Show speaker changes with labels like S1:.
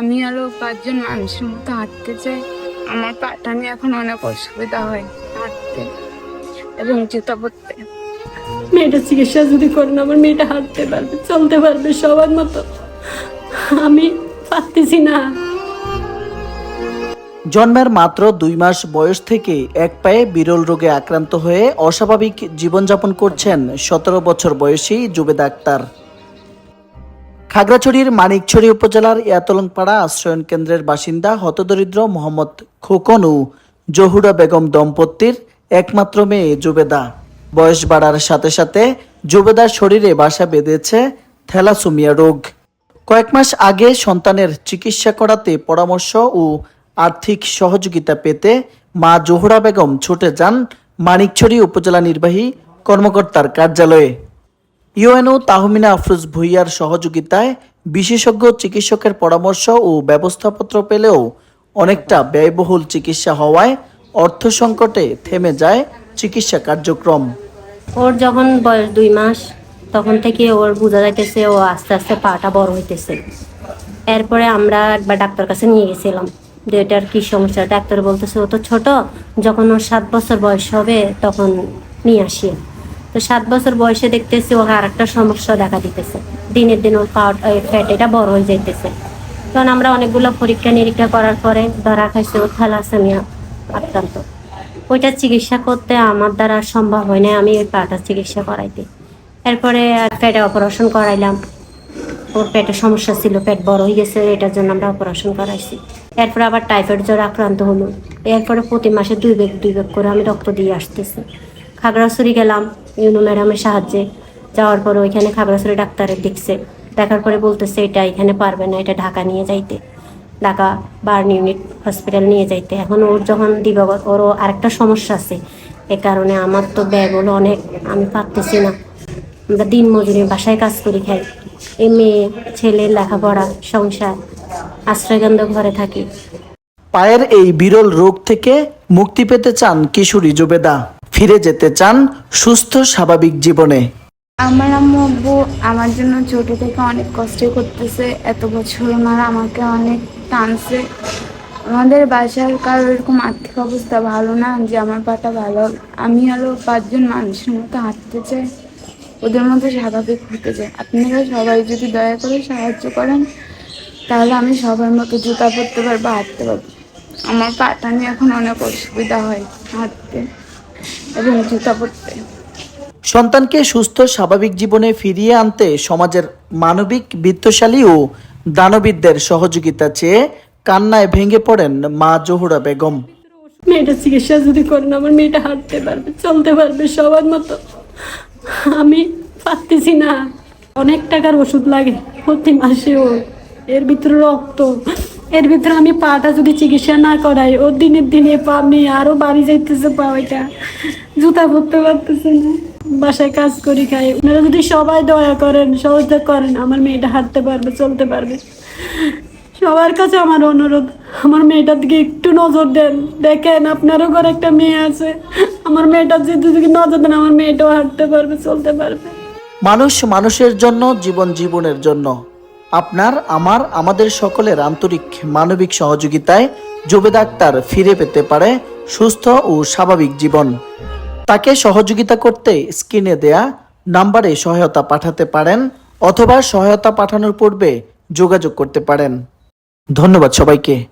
S1: আমি আরও পাঁচজন মানুষের মতো হাঁটতে চাই। আমার পাটা নিয়ে এখন অনেক অসুবিধা হয় হাঁটতে এবং জুতা পরতে।
S2: মেয়েটা চিকিৎসা যদি করেন আমার মেয়েটা হাঁটতে পারবে চলতে পারবে সবার মতো। আমি পারতেছি না।
S3: জন্মের মাত্র দুই মাস বয়স থেকে এক পায়ে বিরল রোগে আক্রান্ত হয়ে অস্বাভাবিক জীবনযাপন করছেন সতেরো বছর বয়সী জুবেদা আক্তার। খাগড়াছড়ির মানিকছড়ি উপজেলার ইয়াতলংপাড়া আশ্রয়ন কেন্দ্রের বাসিন্দা হতদরিদ্র মোহাম্মদ খোকন ও জহুরা বেগম দম্পতির একমাত্র মেয়ে জুবেদা। বয়স বাড়ার সাথে সাথে জুবেদার শরীরে বাসা বেঁধেছে থ্যালাসোমিয়া রোগ। কয়েক মাস আগে সন্তানের চিকিৎসা করাতে পরামর্শ ও আর্থিক সহযোগিতা পেতে মা জোহরা বেগম ছুটে যান মানিকছড়ি উপজেলা নির্বাহী কর্মকর্তার কার্যালয়ে। ইউএনও তাহমিনা আফরোজ ভুইয়ার সহযোগিতায় বিশেষজ্ঞ, চিকিৎসকের পরামর্শ ও ব্যবস্থাপত্র পেলেও অনেকটা ব্যয়বহুল চিকিৎসা হওয়ায় অর্থ সংকটে থেমে যায় চিকিৎসা কার্যক্রম।
S2: ওর যখন বয়স দুই মাস, তখন থেকে ওর বোঝা যাইতেছে ও আস্তে আস্তে পাটা বড় হইতেছে। এরপরে আমরা একবার ডাক্তার কাছে নিয়ে গেছিলাম। যে এটার কি সমস্যা, ডাক্তার বলতেছে, ও তো ছোট, যখন ওর সাত বছর বয়স হবে, তখন নিয়ে আসি। তো সাত বছর বয়সে দেখতেছি ওর আর একটা সমস্যা দেখা দিতেছে। দিনের দিন ওর ফ্যাট এটা বড় হয়ে যাইতেছে। তখন আমরা অনেকগুলো পরীক্ষা নিরীক্ষা করার পরে ধরা খাইছে ও থ্যালাসেমিয়া আক্রান্ত। ওইটা চিকিৎসা করতে আমার দ্বারা সম্ভব হয় না আমি ওই পাটা চিকিৎসা করাইতে। এরপরে পেটে অপারেশন করাইলাম। ওর পেটে সমস্যা ছিল, পেট বড় হয়ে গেছে, এটার জন্য আমরা অপারেশন করাইছি। এরপরে আবার টাইফয়েড জ্বর আক্রান্ত হলো। এরপরে প্রতি মাসে দুই বেগ দুই বেগ করে আমি রক্ত দিয়ে আসতেছি। খাগড়াছড়ি গেলাম। ইউনো ম্যাডামের সাহায্যে যাওয়ার পরে ওইখানে খাগড়াছড়ি ডাক্তারের দেখছে। দেখার পরে বলতেছে, এটা এখানে পারবে না, এটা ঢাকা নিয়ে যাইতে। ঢাকা বার্ন ইউনিট হসপিটাল নিয়ে যাইতে। এখন ওর যখন দিবাগত ওরও আরেকটা সমস্যা আছে। এ কারণে আমার তো ব্যাগ হলো অনেক, আমি পারতেছি না। আমরা দিন মজুরি, বাসায় কাজ করি, খাই। এই মেয়ে, ছেলে, লেখাপড়া, সংসার, আশ্রয়কেন্দ্র ঘরে থাকি।
S3: পায়ের এই বিরল রোগ থেকে মুক্তি পেতে চান কিশোরী জুবেদা। ফিরে যেতে চান সুস্থ, স্বাভাবিক জীবনে।
S1: আমার আম্মু, আব্বু আমার জন্য ছোট থেকে অনেক কষ্ট করতেছে। এত বছর ওনারা আমাকে অনেক টানছে। আমাদের বাসার কারোর এরকম আর্থিক অবস্থা ভালো না, যে আমার পাটা ভালো। আমি আরও পাঁচজন মানুষের মতো হাঁটতে চাই, ওদের মতো স্বাভাবিক হতে চাই। আপনারা সবাই যদি দয়া করে সাহায্য করেন, তাহলে আমি সবার মতো জুতা পরতে পারব, হাঁটতে পারব। আমার পাটা নিয়ে এখন অনেক অসুবিধা হয় হাঁটতে। এবং জুতা পরতে।
S3: সন্তানকে সুস্থ স্বাভাবিক জীবনে ফিরিয়ে আনতে সমাজের মানবিক বিত্তশালী ও দানবিদদের সহযোগিতা চেয়ে কান্নায় ভেঙে পড়েন মা জহুরা বেগম।
S2: মেয়েটা চিকিৎসা যদি করেন আমার মেয়েটা হাঁটতে পারবে চলতে পারবে সবার মতো। আমি পারতেছি না। অনেক টাকার ওষুধ লাগে প্রতি মাসে ও এর ভিতরে রক্ত এর ভিতরে আমি পাটা যদি চিকিৎসা না করাই, ও দিনের দিনে পা আমি আরও বাড়ি যাইতেছে পা ওইটা জুতা পরতে পারতেছে না। বাসায় কাজ করি খাই। আপনারা যদি সবাই দয়া করেন, সহযোগিতা করেন, আমার মেয়েটা হাঁটতে পারবে, চলতে পারবে। সবার কাছে আমার অনুরোধ, আমার মেয়েটার দিকে একটু নজর দেন। দেখেন, আপনারও ঘরে একটা মেয়ে আছে। আমার মেয়েটার যদি নজর দেন, আমার মেয়েটাও হাঁটতে পারবে, চলতে পারবে।
S3: মানুষ মানুষের জন্য, জীবন জীবনের জন্য। আপনার, আমার, আমাদের সকলের আন্তরিক মানবিক সহযোগিতায় জুবেদা আক্তার ফিরে পেতে পারে সুস্থ ও স্বাভাবিক জীবন। তাকে সহযোগিতা করতে স্ক্রিনে দেয়া নাম্বারে সহায়তা পাঠাতে পারেন অথবা সহায়তা পাঠানোর পূর্বে যোগাযোগ করতে পারেন। ধন্যবাদ সবাইকে।